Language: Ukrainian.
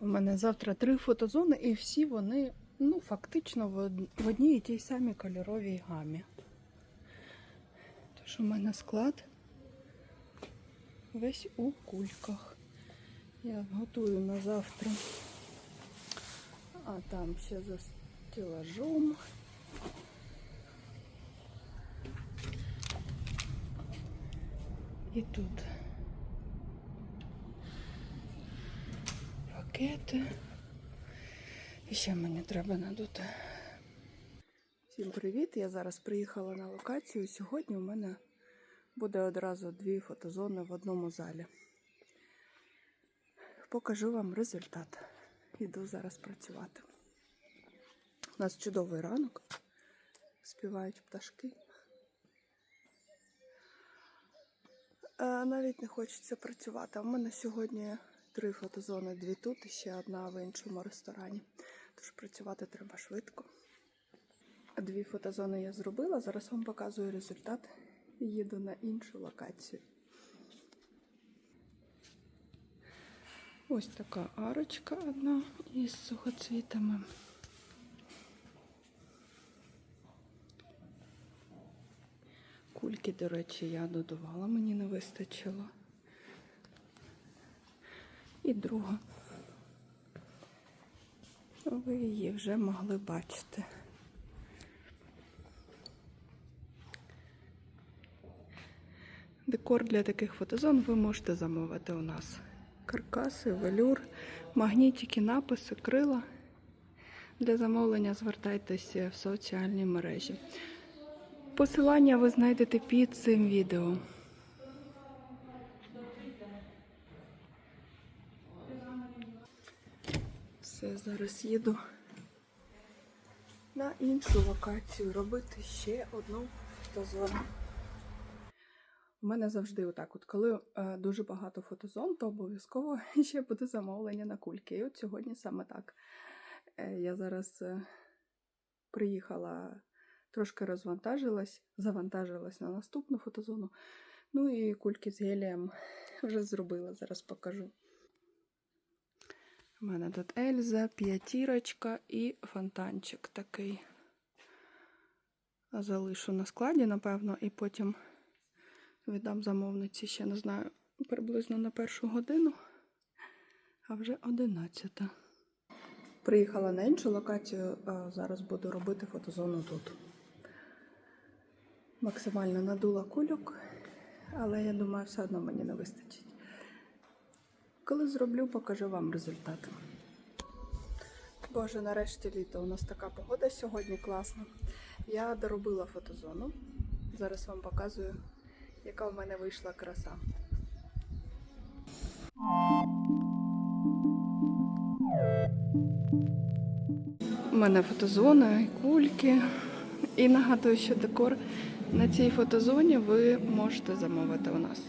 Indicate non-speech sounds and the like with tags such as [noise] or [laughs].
У мене завтра три фотозони, і всі вони ну, фактично в одній і тій самій кольоровій гамі. Тож у мене склад весь у кульках. Я готую на завтра. А там ще за стелажом. І тут пакети. І ще мені треба надути. Всім привіт! Я зараз приїхала на локацію. Сьогодні у мене буде одразу дві фотозони в одному залі. Покажу вам результат. Іду зараз працювати. У нас чудовий ранок. Співають пташки. Е, Навіть не хочеться працювати. У мене сьогодні три фотозони, дві тут і ще одна в іншому ресторані. Тож працювати треба швидко. Дві фотозони я зробила. Зараз вам показую результат. Їду на іншу локацію. Ось така арочка одна із сухоцвітами. Кульки, до речі, я додавала, мені не вистачило. І друга. Ви її вже могли бачити. Декор для таких фотозон ви можете замовити у нас. Каркаси, велюр, магнітики, написи, крила. Для замовлення звертайтеся в соціальні мережі. Посилання ви знайдете під цим відео. Все, зараз їду на іншу локацію робити ще одну фотозону. У мене завжди отак, от коли е, дуже багато фотозон, то обов'язково [laughs] ще буде замовлення на кульки. І от сьогодні саме так. Е, я зараз е, приїхала, трошки розвантажилась, завантажилась на наступну фотозону. Ну і кульки з гелієм вже зробила, зараз покажу. У мене тут Ельза, п'ятірочка і фонтанчик такий. Залишу на складі, напевно, і потім віддам замовниці ще не знаю, приблизно на першу годину, а вже одинадцята. Приїхала на іншу локацію, а зараз буду робити фотозону тут. Максимально надула кульок, але я думаю, все одно мені не вистачить. Коли зроблю, покажу вам результат. Боже, нарешті літо. У нас така погода сьогодні класна. Я доробила фотозону. Зараз вам показую, яка в мене вийшла краса. У мене фотозона, і кульки. І нагадую, що декор на цій фотозоні ви можете замовити у нас.